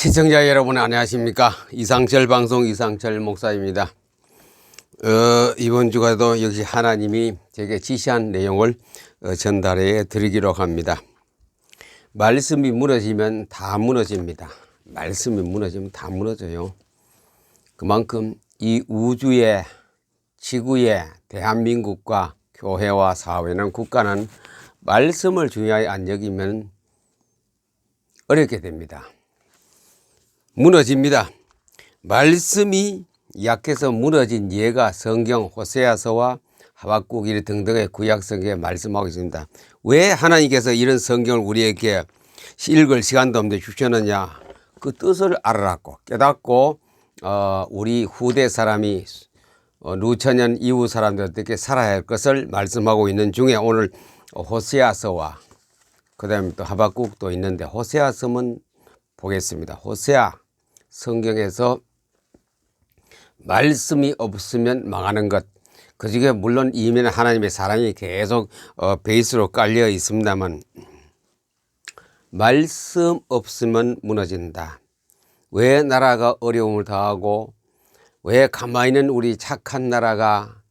시청자 여러분 안녕하십니까? 이상철 방송 이상철 목사입니다. 어, 이번 주가도 역시 하나님이 제게 지시한 내용을 어, 전달해 드리기로 합니다. 말씀이 무너지면 다 무너집니다. 말씀이 무너지면 다 무너져요. 그만큼 이 우주의 지구의 대한민국과 교회와 사회는 국가는 말씀을 중요하게 안 여기면 어렵게 됩니다. 무너집니다. 말씀이 약해서 무너진 예가 성경 호세아서와 하박국 일 등등의 구약 성경에 말씀하고 있습니다. 왜 하나님께서 이런 성경을 우리에게 읽을 시간도 없는데 주셨느냐? 그 뜻을 알아갖고 깨닫고 어, 우리 후대 사람이 어, 누천년 이후 사람들 어떻게 살아야 할 것을 말씀하고 있는 중에 오늘 호세아서와 그다음에 또 하박국도 있는데 호세아서는 보겠습니다. 호세아 성경에서 말씀이 없으면 망하는 것. 그 중에 물론 이면에 하나님의 사랑이 계속 어, 베이스로 깔려 있습니다만 말씀 없으면 무너진다. 왜 나라가 어려움을 당하고 왜 가만히 있는 우리 착한 나라가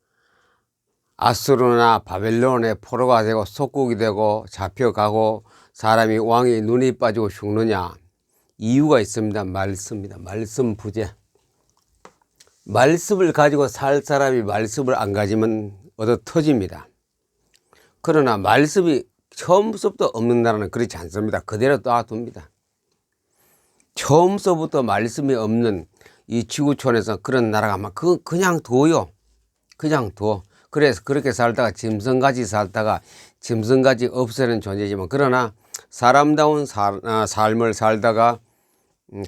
아수르나 바벨론의 포로가 되고 속국이 되고 잡혀가고 사람이 왕이 눈이 빠지고 죽느냐 이유가 있습니다. 말씀입니다. 말씀 부재. 말씀을 가지고 살 사람이 말씀을 안 가지면 얻어 터집니다. 그러나 말씀이 처음부터 없는 나라는 그렇지 않습니다. 그대로 놔둡니다. 처음서부터 말씀이 없는 이 지구촌에서 그런 나라가 아마 그 그냥 둬요. 그냥 둬. 그래서 그렇게 살다가 짐승같이 살다가 짐승같이 없애는 존재지만 그러나 사람다운 살, 아, 삶을 살다가 음,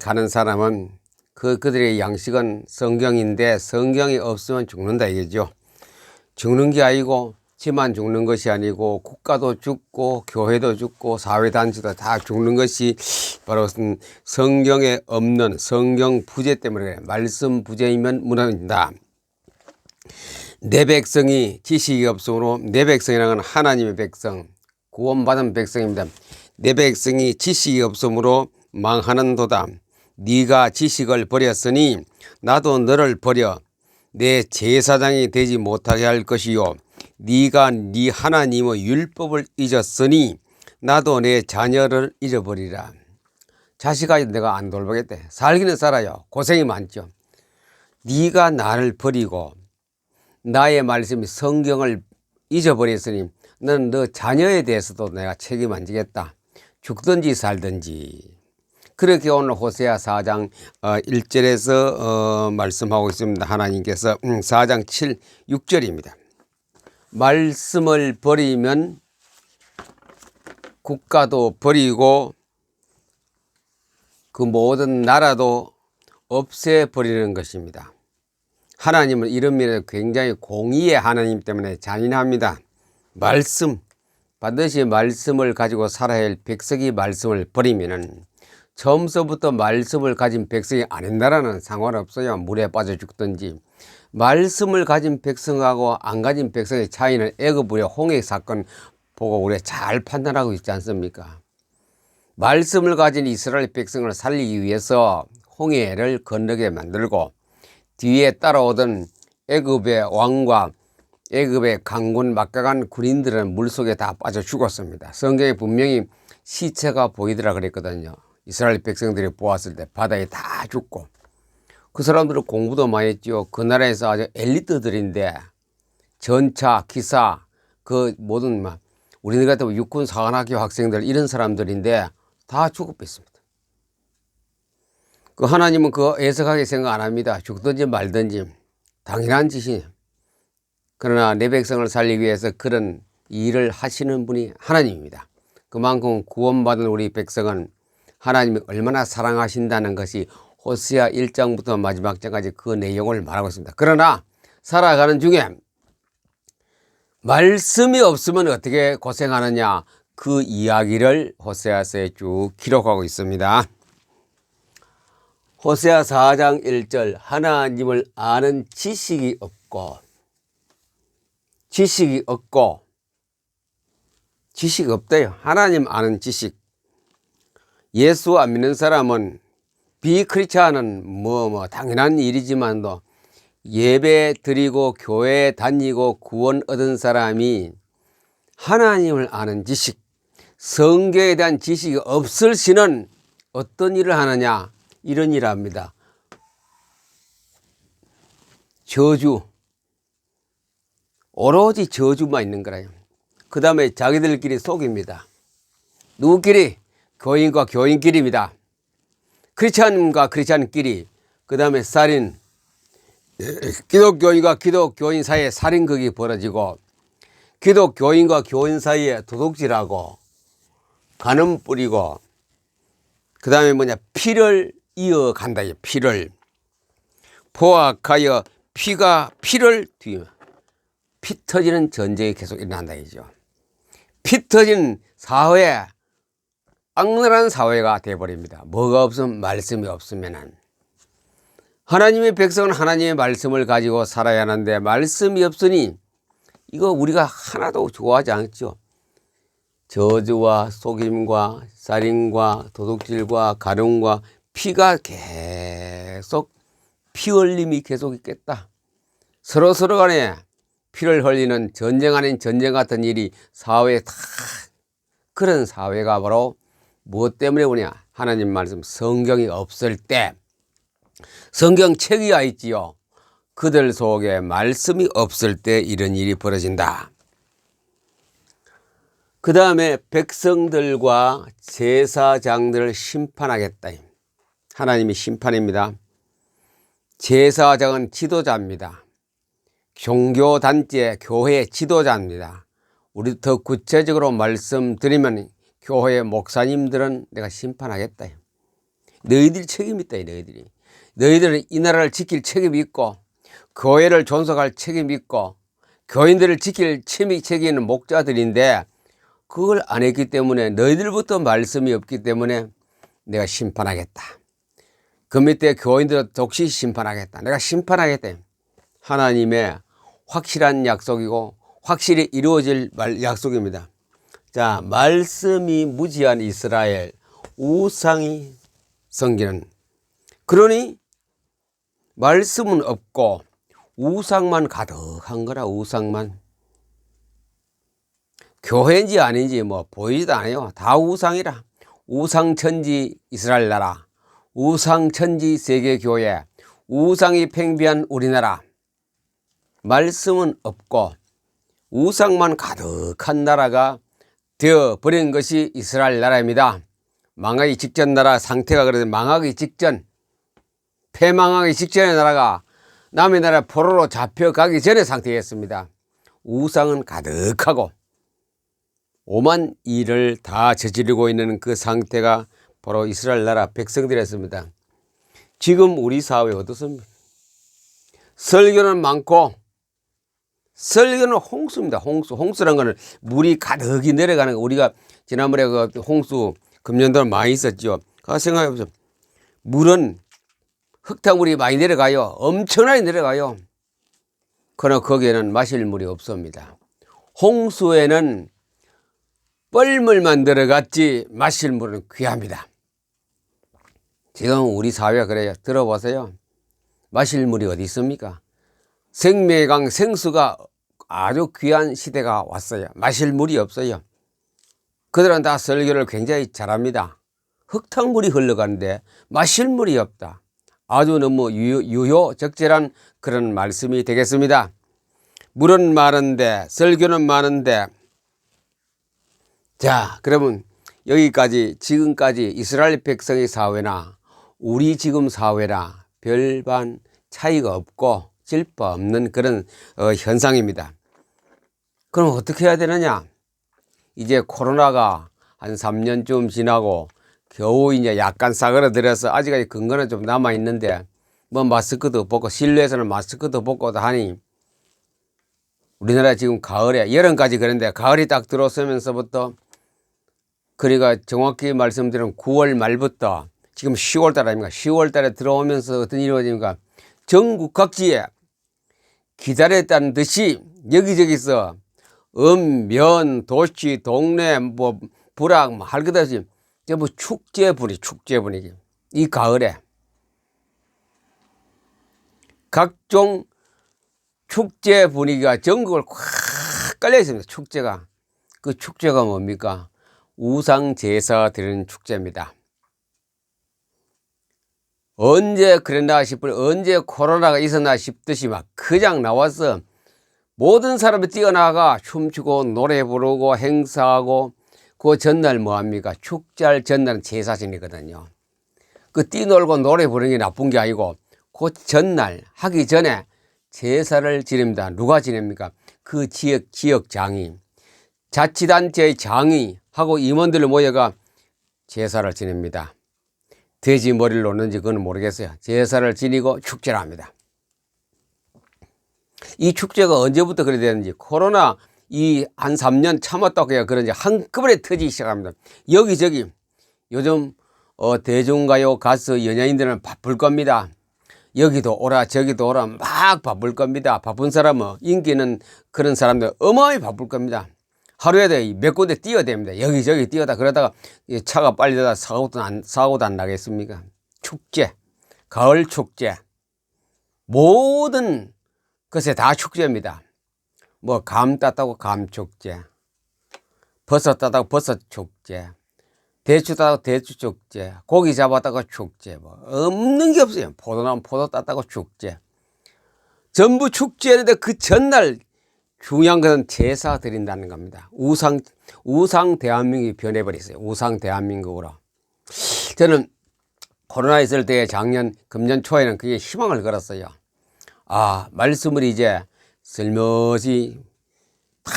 가는 사람은 그 그들의 양식은 성경인데 성경이 없으면 죽는다 이거죠. 죽는 게 아니고 지만 죽는 것이 아니고 국가도 죽고 교회도 죽고 사회 단체도 다 죽는 것이 바로 성경에 없는 성경 부재 때문에 그래. 말씀 부재이면 무너진다. 내 백성이 지식이 없으므로 내 백성이라는 건 하나님의 백성 구원받은 백성입니다. 내 백성이 지식이 없으므로 망하는도다. 네가 지식을 버렸으니 나도 너를 버려 내 제사장이 되지 못하게 할 것이요 네가 네 하나님의 율법을 잊었으니 나도 내 자녀를 잊어버리라. 자식아이 내가 안 돌보겠대. 살기는 살아요. 고생이 많죠. 네가 나를 버리고 나의 말씀이 성경을 잊어버렸으니 너는 너 자녀에 대해서도 내가 책임 안 지겠다. 죽든지 살든지. 그렇게 오늘 호세아 4장 1절에서 어, 말씀하고 있습니다. 하나님께서 4장 음, 7, 6절입니다. 말씀을 버리면 국가도 버리고 그 모든 나라도 없애버리는 것입니다. 하나님은 이런 면에서 굉장히 공의의 하나님 때문에 잔인합니다. 말씀, 반드시 말씀을 가지고 살아야 할 백성이 말씀을 버리면은 처음서부터 말씀을 가진 백성이 아닌다라는 상관없어요. 물에 빠져 죽든지. 말씀을 가진 백성하고 안 가진 백성의 차이는 애굽의 홍해 사건 보고 우리 잘 판단하고 있지 않습니까? 말씀을 가진 이스라엘 백성을 살리기 위해서 홍해를 건너게 만들고 뒤에 따라오던 애굽의 왕과 애굽의 강군 막강한 군인들은 물속에 다 빠져 죽었습니다. 성경에 분명히 시체가 보이더라 그랬거든요. 이스라엘 백성들이 보았을 때 바다에 다 죽고 그 사람들은 공부도 많이 했죠. 그 나라에서 아주 엘리트들인데 전차, 기사, 그 모든 막 우리들 같은 육군 사관학교 학생들 이런 사람들인데 다 죽어뺐습니다. 그 하나님은 그 애석하게 생각 안 합니다. 죽든지 말든지 당연한 짓이에요. 그러나 내 백성을 살리기 위해서 그런 일을 하시는 분이 하나님입니다. 그만큼 구원받은 우리 백성은 하나님이 얼마나 사랑하신다는 것이 호시아 1장부터 마지막 장까지 그 내용을 말하고 있습니다. 그러나 살아가는 중에 말씀이 없으면 어떻게 고생하느냐 그 이야기를 호세아서에 쭉 기록하고 있습니다. 호세아 4장 1절 하나님을 아는 지식이 없고 지식이 없고 지식이 없대요. 하나님 아는 지식. 예수 안 믿는 사람은 비크리스찬은 뭐 뭐 당연한 일이지만도 예배 드리고 교회 다니고 구원 얻은 사람이 하나님을 아는 지식, 성경에 대한 지식이 없을 시는 어떤 일을 하느냐 이런 일을 합니다. 저주 오로지 저주만 있는 거라요. 그 다음에 자기들끼리 속입니다. 누구끼리? 교인과 교인끼리입니다. 크리스찬과 크리스찬끼리 그 다음에 살인 기독교인과 기독교인 사이에 살인극이 벌어지고 기독교인과 교인 사이에 도둑질하고 간음 뿌리고 그 다음에 뭐냐 피를 이어간다 피를 포악하여 피가 피를 뒤피 터지는 전쟁이 계속 일어난다 이죠. 피 터진 사회 악랄한 사회가 돼버립니다. 뭐가 없으면 말씀이 없으면은 하나님의 백성은 하나님의 말씀을 가지고 살아야 하는데 말씀이 없으니 이거 우리가 하나도 좋아하지 않죠. 저주와 속임과 살인과 도둑질과 가lum과 피가 계속 피 흘림이 계속 있겠다. 서로 서로 간에 피를 흘리는 전쟁 아닌 전쟁 같은 일이 사회에 다 그런 사회가 바로 무엇 때문에 오냐? 하나님 말씀 성경이 없을 때 성경 책이 와 있지요. 그들 속에 말씀이 없을 때 이런 일이 벌어진다. 그 다음에 백성들과 제사장들을 심판하겠다. 하나님이 심판입니다. 제사장은 지도자입니다. 종교단체, 교회 지도자입니다. 우리 더 구체적으로 말씀드리면 교회 목사님들은 내가 심판하겠다. 너희들 책임 있다, 너희들이. 너희들은 이 나라를 지킬 책임이 있고, 교회를 존속할 책임이 있고, 교인들을 지킬 책임이 있는 목자들인데, 그걸 안 했기 때문에 너희들부터 말씀이 없기 때문에 내가 심판하겠다. 그 밑에 교인들 독시 심판하겠다. 내가 심판하겠다. 하나님의 확실한 약속이고 확실히 이루어질 약속입니다. 자, 말씀이 무지한 이스라엘, 우상이 성기는. 그러니 말씀은 없고 우상만 가득한 거라, 우상만. 교회인지 아닌지 뭐 보이지도 않아요. 다 우상이라. 우상천지 이스라엘 나라, 우상천지 세계교회, 우상이 팽비한 우리나라. 말씀은 없고 우상만 가득한 나라가 되어 버린 것이 이스라엘 나라입니다. 망하기 직전 나라 상태가 그래도 망하기 직전, 패망하기 직전의 나라가 남의 나라 포로로 잡혀가기 전의 상태였습니다. 우상은 가득하고 오만 일을 다 저지르고 있는 그 상태가 바로 이스라엘 나라 백성들이었습니다. 지금 우리 사회 어떻습니까? 설교는 많고 설교는 홍수입니다. 홍수. 홍수란 거는 물이 가득히 내려가는 거. 우리가 지난번에 그 홍수 금년도에 많이 있었죠. 가 생각해 보세요. 물은 흙탕물이 많이 내려가요. 엄청나게 내려가요. 그러나 거기에는 마실 물이 없습니다. 홍수에는 뻘물만 들어갔지 마실 물은 귀합니다. 지금 우리 사회가 그래요. 들어보세요. 마실 물이 어디 있습니까? 생명의 강 생수가 아주 귀한 시대가 왔어요. 마실 물이 없어요. 그들은 다 설교를 굉장히 잘합니다. 흙탕물이 흘러가는데 마실 물이 없다. 아주 너무 유효, 적절한 그런 말씀이 되겠습니다. 물은 많은데 설교는 많은데 자 그러면 여기까지 지금까지 이스라엘 백성의 사회나 우리 지금 사회나 별반 차이가 없고 질바 없는 그런 어, 현상입니다. 그럼 어떻게 해야 되느냐? 이제 코로나가 한 3년쯤 지나고 겨우 이제 약간 싸그러들어서 아직까지 근거는 좀 남아 있는데 뭐 마스크도 벗고 실내에서는 마스크도 벗고 하니 우리나라 지금 가을에 여름까지 그런데 가을이 딱 들어서면서부터 그러니까 정확히 말씀드리면 9월 말부터 지금 10월 달 아닙니까? 10월 달에 들어오면서 어떤 일이 벌어집니까? 전국 각지에 기다렸다는 듯이 여기저기서 음, 면, 도시, 동네, 뭐, 불악, 뭐, 할것 없이 전부 축제 분위, 축제 분위기. 이 가을에 각종 축제 분위기가 전국을 콱 깔려 있습니다. 축제가. 그 축제가 뭡니까? 우상 제사 드리는 축제입니다. 언제 그랬나 싶을 언제 코로나가 있었나 싶듯이 막 그냥 나와서 모든 사람이 뛰어나가 춤추고 노래 부르고 행사하고 그 전날 뭐합니까? 축제할 전날은 제사신이거든요. 그 뛰놀고 노래 부르는 게 나쁜 게 아니고 그 전날 하기 전에 제사를 지냅니다. 누가 지냅니까? 그 지역 지역 장이 자치단체의 장이 하고 임원들을 모여가 제사를 지냅니다. 돼지 머리를 놓는지 그건 모르겠어요. 제사를 지니고 축제를 합니다. 이 축제가 언제부터 그래 되는지 코로나 이 한 3년 참았다고 해야 그런지 한꺼번에 터지기 시작합니다. 여기저기 요즘 어, 대중가요 가수 연예인들은 바쁠 겁니다. 여기도 오라 저기도 오라 막 바쁠 겁니다. 바쁜 사람은 인기는 그런 사람들 어마어마히 바쁠 겁니다. 하루에도 몇 군데 뛰어댑니다. 여기저기 뛰어다 그러다가 이 차가 빨리 되다 사고도 안, 사고도 안 나겠습니까? 축제, 가을 축제, 모든 것에 다 축제입니다. 뭐 감 땄다고 감 축제, 버섯 땄다고 버섯 축제, 대추 땄다고 대추 축제, 고기 잡았다고 축제, 뭐 없는 게 없어요. 포도나무 포도 땄다고 축제. 전부 축제인데 그 전날 중요한 것은 제사 드린다는 겁니다. 우상, 우상 대한민국이 변해버렸어요. 우상 대한민국으로. 저는 코로나 있을 때 작년, 금년 초에는 그게 희망을 걸었어요. 아, 말씀을 이제 슬며시 탁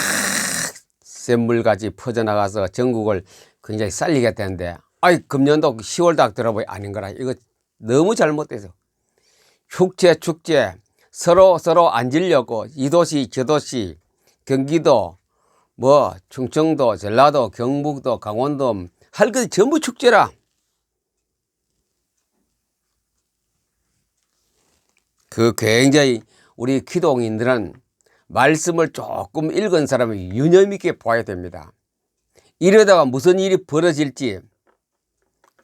샘물같이 퍼져나가서 전국을 굉장히 살리게 되는데, 아이, 금년도 10월 딱 들어보니 아닌 거라. 이거 너무 잘못돼서. 축제, 축제. 서로 서로 안 질려고 이 도시 저 도시 경기도 뭐 충청도 전라도 경북도 강원도 할 것이 전부 축제라 그 굉장히 우리 기독인들은 말씀을 조금 읽은 사람이 유념 있게 봐야 됩니다. 이러다가 무슨 일이 벌어질지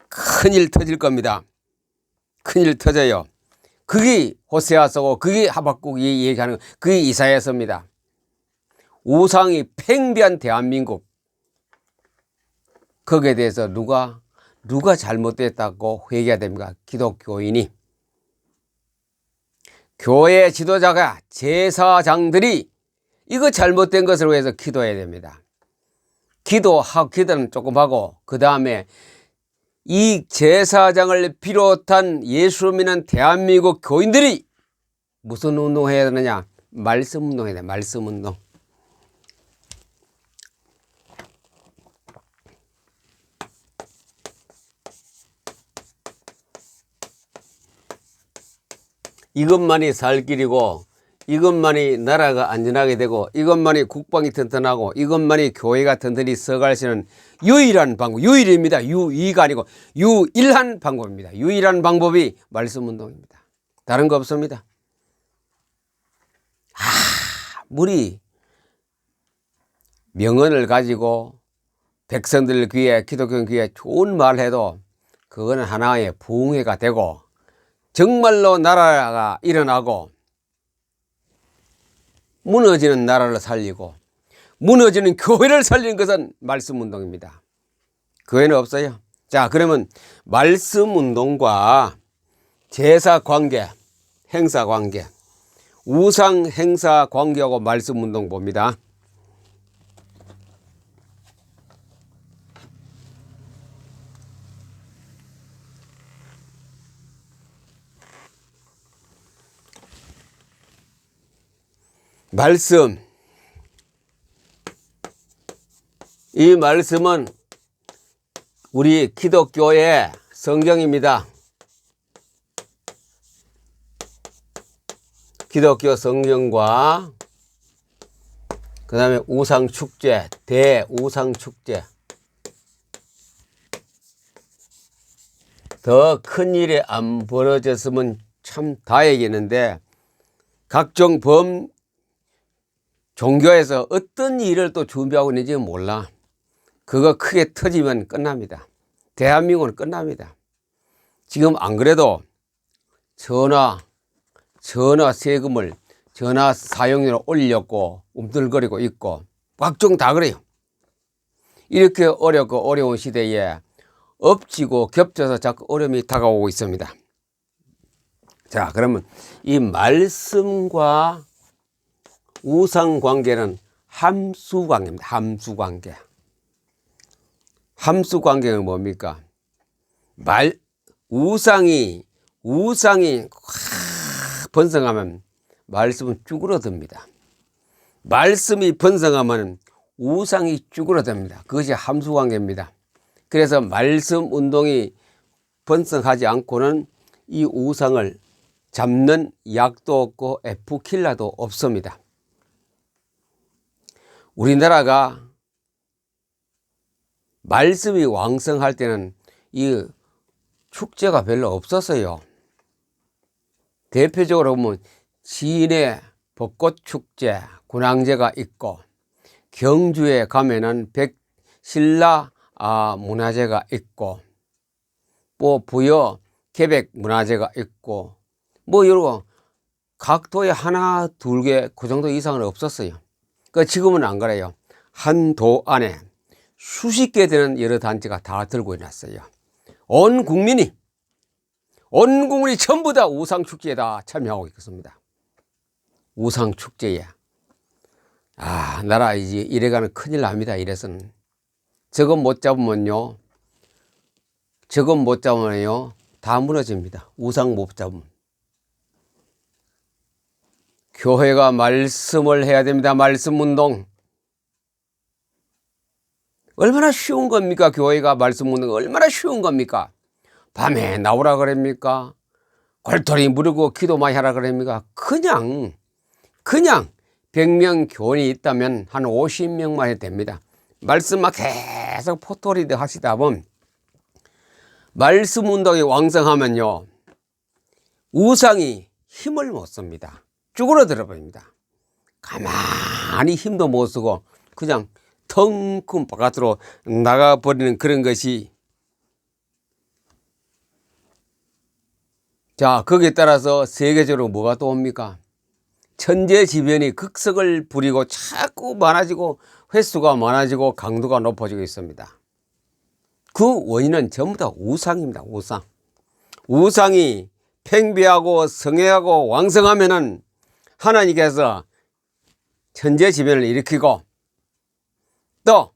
큰일 터질 겁니다. 큰일 터져요. 그게 호세아서고 그게 하박국이 얘기하는 그게 이사야서입니다. 우상이 팽배한 대한민국. 거기에 대해서 누가 누가 잘못됐다고 회개해야 됩니까? 기독교인이 교회 지도자가 제사장들이 이거 잘못된 것을 위해서 기도해야 됩니다. 기도하고 기도는 조금 하고 그 다음에 이 제사장을 비롯한 예수 믿는 대한민국 교인들이 무슨 운동을 해야 되느냐? 말씀 운동해야 돼. 말씀 운동. 이것만이 살 길이고 이것만이 나라가 안전하게 되고 이것만이 국방이 튼튼하고 이것만이 교회가 튼튼히 서갈 수 있는 유일한 방법 유일입니다. 유이가 아니고 유일한 방법입니다. 유일한 방법이 말씀 운동입니다. 다른 거 없습니다. 아무리 명언을 가지고 백성들 귀에 기독교 귀에 좋은 말 해도 그거는 하나의 부흥회가 되고 정말로 나라가 일어나고 무너지는 나라를 살리고 무너지는 교회를 살리는 것은 말씀 운동입니다. 교회는 없어요. 자, 그러면 말씀 운동과 제사 관계, 행사 관계, 우상 행사 관계하고 말씀 운동 봅니다. 말씀. 이 말씀은 우리 기독교의 성경입니다. 기독교 성경과 그 다음에 우상축제, 대우상축제. 더 큰 일이 안 벌어졌으면 참 다행이겠는데, 각종 범, 종교에서 어떤 일을 또 준비하고 있는지 몰라. 그거 크게 터지면 끝납니다. 대한민국은 끝납니다. 지금 안 그래도 전화, 전화 세금을 전화 사용료로 올렸고 움들거리고 있고 각종 다 그래요. 이렇게 어렵고 어려운 시대에 엎치고 겹쳐서 자꾸 어려움이 다가오고 있습니다. 자, 그러면 이 말씀과 우상 관계는 함수 관계입니다. 함수 관계. 함수 관계는 뭡니까? 말 우상이 우상이 확 번성하면 말씀은 쭈그러듭니다. 말씀이 번성하면 우상이 쭈그러듭니다. 그것이 함수 관계입니다. 그래서 말씀 운동이 번성하지 않고는 이 우상을 잡는 약도 없고 F킬러도 없습니다. 우리나라가 말씀이 왕성할 때는 이 축제가 별로 없었어요. 대표적으로 보면 진해 벚꽃 축제, 군항제가 있고 경주에 가면은 백신라 아, 문화제가 있고 뭐 부여 계백 문화제가 있고 뭐 여러 각 도에 하나 둘 개 그 정도 이상은 없었어요. 그 지금은 안 그래요. 한 도 안에 수십 개 되는 여러 단체가 다 들고 있었어요. 온 국민이 온 국민이 전부 다 우상 축제에 다 참여하고 있습니다. 우상 축제에 아 나라 이제 이래가는 큰일 납니다. 이래서는 저것 못 잡으면요, 저것 못 잡으면요 다 무너집니다. 우상 못 잡으면. 교회가 말씀을 해야 됩니다. 말씀 운동. 얼마나 쉬운 겁니까? 교회가 말씀 운동 얼마나 쉬운 겁니까? 밤에 나오라 그럽니까? 골토리 무르고 기도 많이 하라 그럽니까? 그냥, 그냥 100명 교원이 있다면 한 50명만 해도 됩니다. 말씀만 계속 포토리드 하시다 보면 말씀 운동이 왕성하면요. 우상이 힘을 못 씁니다. 쭈그러들어 버립니다. 가만히 힘도 못 쓰고 그냥 텅큰 바깥으로 나가 버리는 그런 것이 자 거기에 따라서 세계적으로 뭐가 또 옵니까? 천재지변이 극석을 부리고 자꾸 많아지고 횟수가 많아지고 강도가 높아지고 있습니다. 그 원인은 전부 다 우상입니다. 우상. 우상이 팽배하고 성애하고 왕성하면은 하나님께서 천재지변을 일으키고 또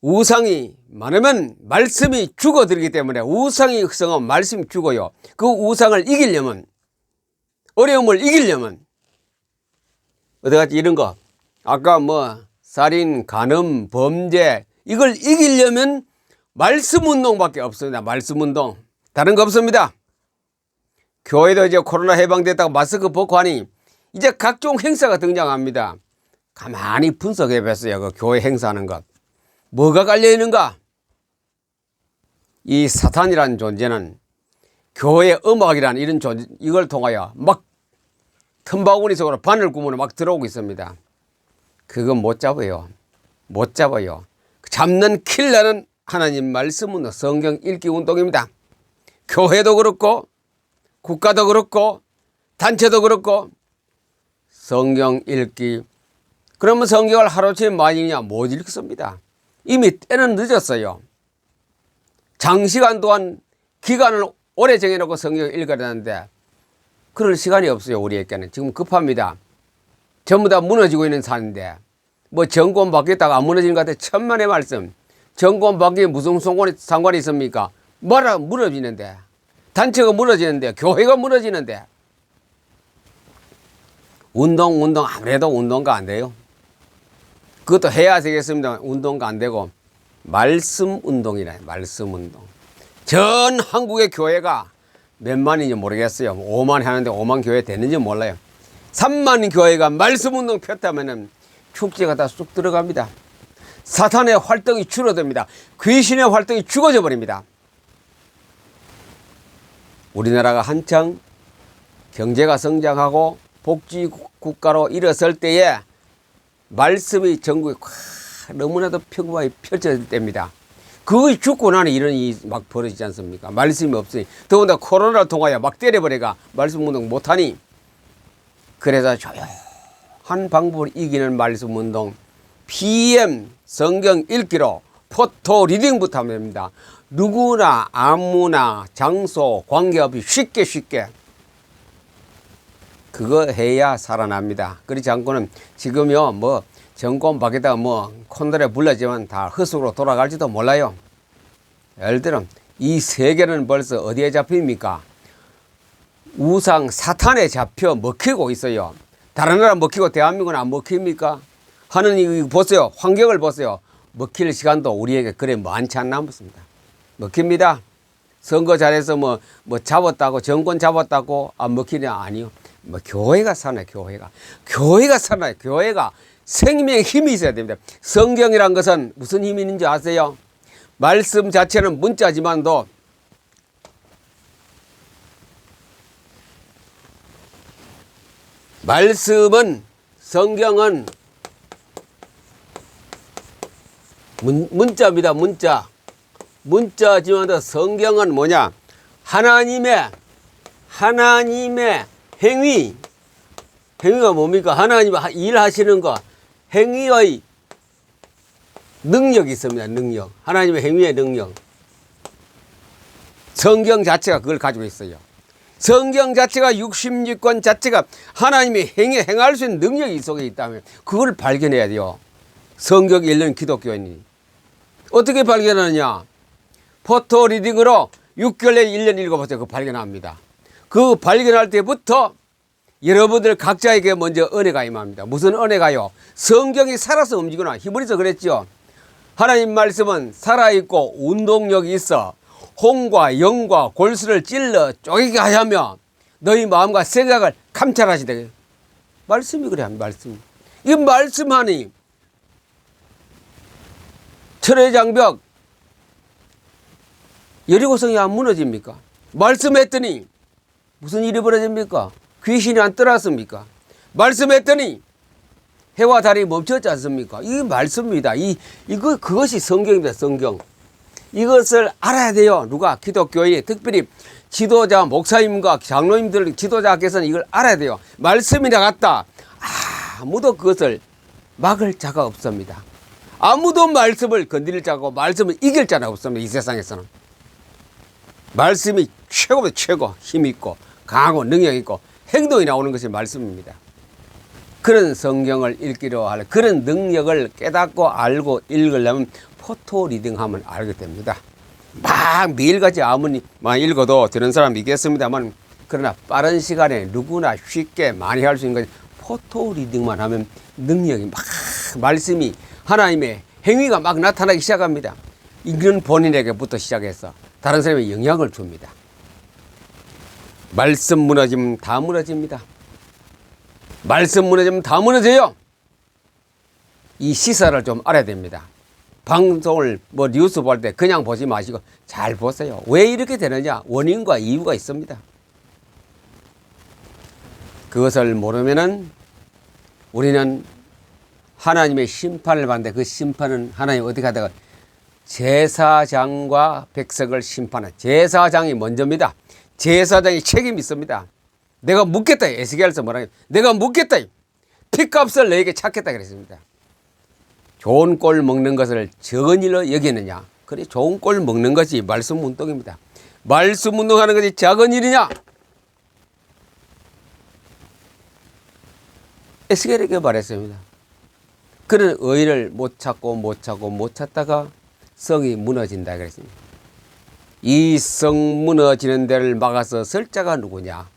우상이 많으면 말씀이 죽어들기 때문에 우상이 흑성하면 말씀이 죽어요. 그 우상을 이기려면 어려움을 이기려면 어디같이 이런 거 아까 뭐 살인, 간음, 범죄 이걸 이기려면 말씀 운동밖에 없습니다. 말씀 운동 다른 거 없습니다. 교회도 이제 코로나 해방됐다고 마스크 벗고 하니 이제 각종 행사가 등장합니다. 가만히 분석해 봤어요. 그 교회 행사하는 것. 뭐가 깔려 있는가? 이 사탄이라는 존재는 교회 음악이라는 이런 존재, 이걸 통하여 막 틈바구니 속으로 바늘 구멍으로 막 들어오고 있습니다. 그건 못 잡아요. 못 잡아요. 잡는 킬러는 하나님 말씀은 성경 읽기 운동입니다. 교회도 그렇고 국가도 그렇고 단체도 그렇고 성경 읽기 그러면 성경을 하루치에 많이 읽냐 못 읽습니다. 이미 때는 늦었어요. 장시간 동안 기간을 오래 정해놓고 성경을 읽어야 되는데 그럴 시간이 없어요 우리에게는 지금 급합니다. 전부 다 무너지고 있는 산인데 뭐 정권 바뀌었다가 안 무너지는 것 같아 천만의 말씀 정권 바뀌면 무슨 상관이, 있습니까? 뭐라 무너지는데 단체가 무너지는데 교회가 무너지는데 운동 운동 아무래도 운동가 안 돼요. 그것도 해야 되겠습니다. 운동가 안 되고 말씀 운동이라 말씀 운동. 전 한국의 교회가 몇 만인지 모르겠어요. 5만 하는데 5만 교회 됐는지 몰라요. 3만 교회가 말씀 운동 폈다면은 축제가 다 쑥 들어갑니다. 사탄의 활동이 줄어듭니다. 귀신의 활동이 죽어져 버립니다. 우리나라가 한창 경제가 성장하고 복지 국가로 일어설 때에 말씀이 전국에 콱 너무나도 평범하게 펼쳐질 때입니다. 그것이 죽고 나니 이런 일이 막 벌어지지 않습니까? 말씀이 없으니. 더군다나 코로나를 통하여 막 때려버려가 말씀 운동 못하니. 그래서 조용한 방법을 이기는 말씀 운동. PM 성경 읽기로 포토 리딩부터 하면 됩니다. 누구나 아무나 장소 관계없이 쉽게 쉽게 그거 해야 살아납니다. 그렇지 않고는 지금요 뭐 정권 밖에다가 뭐 콘도레 불러지만 다 헛수로 돌아갈지도 몰라요. 예를 들어 이 세계는 벌써 어디에 잡힙니까? 우상 사탄에 잡혀 먹히고 있어요. 다른 나라 먹히고 대한민국은 안 먹힙니까? 하느님 이거 보세요. 환경을 보세요. 먹힐 시간도 우리에게 그래 많지 않 남았습니다. 먹힙니다. 선거 잘해서 뭐, 뭐 잡았다고, 정권 잡았다고 안 먹히냐? 아니요. 뭐 교회가 사나요, 교회가. 교회가 사나요, 교회가. 생명의 힘이 있어야 됩니다. 성경이란 것은 무슨 힘이 있는지 아세요? 말씀 자체는 문자지만도 말씀은 성경은 문, 문자입니다. 문자. 문자지만 성경은 뭐냐? 하나님의 하나님의 행위. 행위가 뭡니까? 하나님 일하시는 거. 행위의 능력이 있습니다. 능력. 하나님의 행위의 능력. 성경 자체가 그걸 가지고 있어요. 성경 자체가 66권 자체가 하나님의 행위 행할 수 있는 능력이 이 속에 있다면 그걸 발견해야 돼요. 성경 읽는 기독교인이. 어떻게 발견하느냐? 포토 리딩으로 6개월 내에 1년 읽어보세요. 그 발견합니다. 그 발견할 때부터 여러분들 각자에게 먼저 은혜가 임합니다. 무슨 은혜가요? 성경이 살아서 움직이나 히브리서 그랬죠. 하나님 말씀은 살아있고 운동력이 있어 홍과 영과 골수를 찔러 쪼개게 하며 너희 마음과 생각을 감찰하시되 말씀이 그래 말씀. 이 말씀하니 철의 장벽 여리고성이 안 무너집니까? 말씀했더니 무슨 일이 벌어집니까? 귀신이 안 떠났습니까? 말씀했더니 해와 달이 멈췄지 않습니까? 이 말씀입니다. 이, 이거, 그것이 성경입니다. 성경. 이것을 알아야 돼요. 누가? 기독교의 특별히 지도자, 목사님과 장로님들, 지도자께서는 이걸 알아야 돼요. 말씀이 나갔다. 아무도 그것을 막을 자가 없습니다. 아무도 말씀을 건드릴 자고 말씀을 이길 자가 없습니다. 이 세상에서는. 말씀이 최고입니다. 최고. 힘있고, 강하고, 능력 있고, 행동이 나오는 것이 말씀입니다. 그런 성경을 읽기로 할 그런 능력을 깨닫고 알고 읽으려면 포토 리딩 하면 알게 됩니다. 막 매일같이 아무리만 읽어도 되는 사람 있겠습니다만 그러나 빠른 시간에 누구나 쉽게 많이 할 수 있는 것이 포토 리딩만 하면 능력이 막 말씀이 하나님의 행위가 막 나타나기 시작합니다. 읽는 본인에게부터 시작해서 다른 사람에 영향을 줍니다. 말씀 무너지면 다 무너집니다. 말씀 무너지면 다 무너져요. 이 시사를 좀 알아야 됩니다. 방송을 뭐 뉴스 볼 때 그냥 보지 마시고 잘 보세요. 왜 이렇게 되느냐? 원인과 이유가 있습니다. 그것을 모르면은 우리는 하나님의 심판을 받는데 그 심판은 하나님 어떻게 하다가 제사장과 백성을 심판한 제사장이 먼저입니다. 제사장이 책임이 있습니다. 내가 묻겠다. 에스겔서 뭐라 내가 묻겠다. 피값을 너에게 찾겠다 그랬습니다. 좋은 꼴 먹는 것을 적은 일로 여기느냐? 그래 좋은 꼴 먹는 것이 말씀 운동입니다. 말씀 운동하는 것이 작은 일이냐? 에스겔에게 말했습니다. 그는 의를 못 찾고 못 찾고 못 찾다가 성이 무너진다 그랬습니다. 이 성 무너지는 데를 막아서 설 자가 누구냐?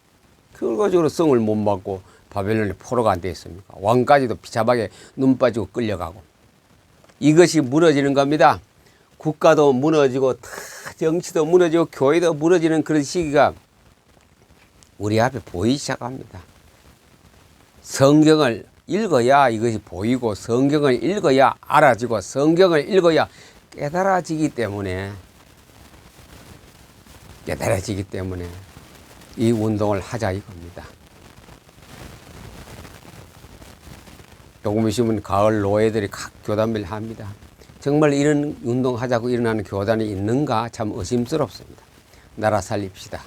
가지고 성을 못 막고 바벨론의 포로가 안 되었습니까? 왕까지도 비참하게 눈 빠지고 끌려가고 이것이 무너지는 겁니다. 국가도 무너지고 다 정치도 무너지고 교회도 무너지는 그런 시기가 우리 앞에 보이기 시작합니다. 성경을 읽어야 이것이 보이고 성경을 읽어야 알아지고 성경을 읽어야 깨달아지기 때문에 깨달아지기 때문에 이 운동을 하자 이겁니다. 조금 있으면 가을 노예들이 각 교단별 합니다. 정말 이런 운동하자고 일어나는 교단이 있는가 참 의심스럽습니다. 나라 살립시다.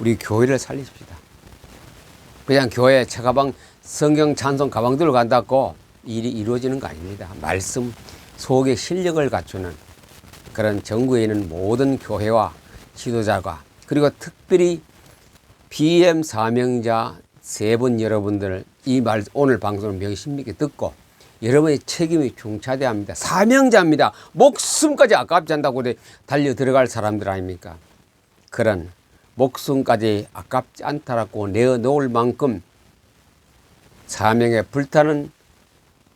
우리 교회를 살립시다. 그냥 교회 차가방 성경 찬송 가방 들고 간다고 일이 이루어지는 거 아닙니다. 말씀 속에 실력을 갖추는 그런 전국에 있는 모든 교회와 지도자가 그리고 특별히 BM 사명자 세 분 여러분들 이 말 오늘 방송을 명심 있게 듣고 여러분의 책임이 중차대합니다. 사명자입니다. 목숨까지 아깝지 않다고 달려 들어갈 사람들 아닙니까? 그런 목숨까지 아깝지 않다라고 내어 놓을 만큼 사명에 불타는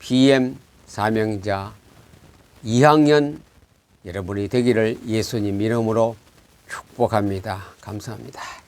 BM 사명자 2학년 여러분이 되기를 예수님 이름으로 축복합니다. 감사합니다.